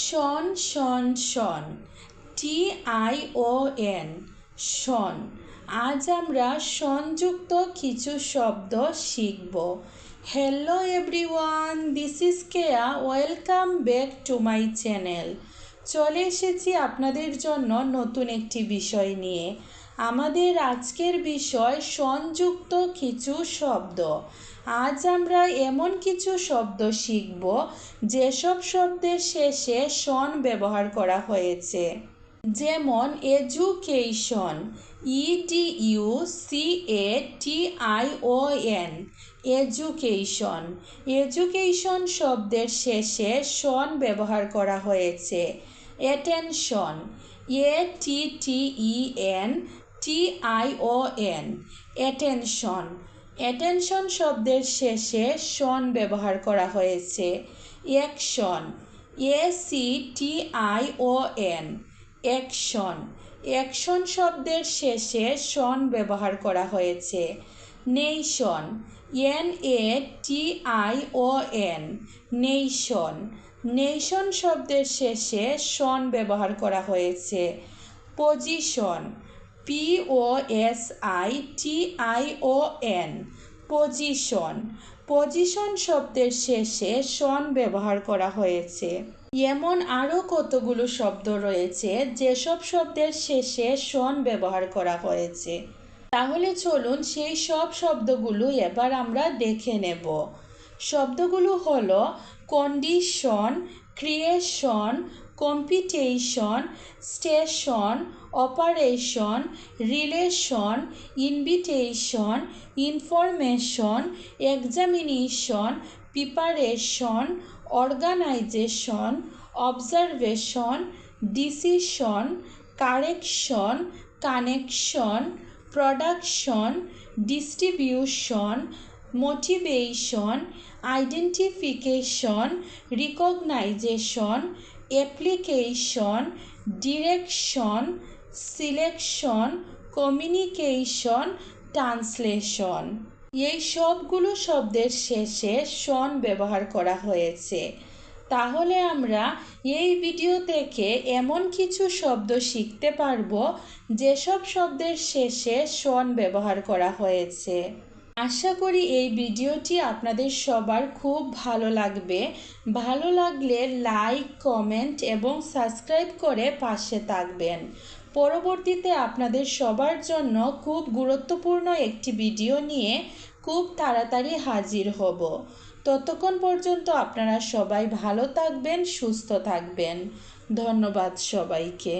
Shaun Shaun Shaun. T I O N, শন। আজ আমরা সংযুক্ত কিছু শব্দ শিখব। Hello everyone this is Keya welcome back to my channel চলে এসেছি আপনাদের জন্য নতুন একটি বিষয় নিয়ে। আমাদের আজকের বিষয় সংযুক্ত কিছু শব্দ। আজ আমরা এমন কিছু শব্দ শিখব, যেসব শব্দের শেষে সন ব্যবহার করা হয়েছে। যেমন education E D U C A T I O N education education শব্দের শেষে সন ব্যবহার করা হয়েছে। Attention A T T E N T I O N attention attention শব্দের শেষে শন ব্যবহার করা হয়েছে। Action A C T I O N action action শব্দের শেষে শন ব্যবহার করা হয়েছে। Nation N A T I O N নেইশন নেইশন শব্দের শেষে শন ব্যবহার করা হয়েছে। Position P O S I T I O N position position শব্দের শেষে শন ব্যবহার করা হয়েছে। এমন আরও কতগুলো শব্দ রয়েছে যেসব শব্দের শেষে শন ব্যবহার করা হয়েছে। তাহলে চলুন সেই সব শব্দগুলো এবার আমরা দেখে নেব। শব্দগুলো হলো condition creation competition station operation, relation, invitation, information, examination, preparation, organisation, observation, decision, correction, connection, production, distribution, motivation, identification, recognisation, application, direction selection, communication, translation. এই সবগুলো শব্দের শেষে শন ব্যবহার করা হয়েছে। তাহলে আমরা এই ভিডিও থেকে এমন কিছু শব্দ শিখতে পারব, যেসব শব্দের শেষে শন ব্যবহার করা হয়েছে। আশা করি এই ভিডিওটি আপনাদের সবার খুব ভালো লাগবে। ভালো লাগলে লাইক, কমেন্ট এবং সাবস্ক্রাইব করে পাশে থাকবেন। পরবর্তীতে আপনাদের সবার জন্য খুব গুরুত্বপূর্ণ একটি ভিডিও নিয়ে খুব তাড়াতাড়ি হাজির হব। ততক্ষণ পর্যন্ত আপনারা সবাই ভালো থাকবেন, সুস্থ থাকবেন। ধন্যবাদ সবাইকে।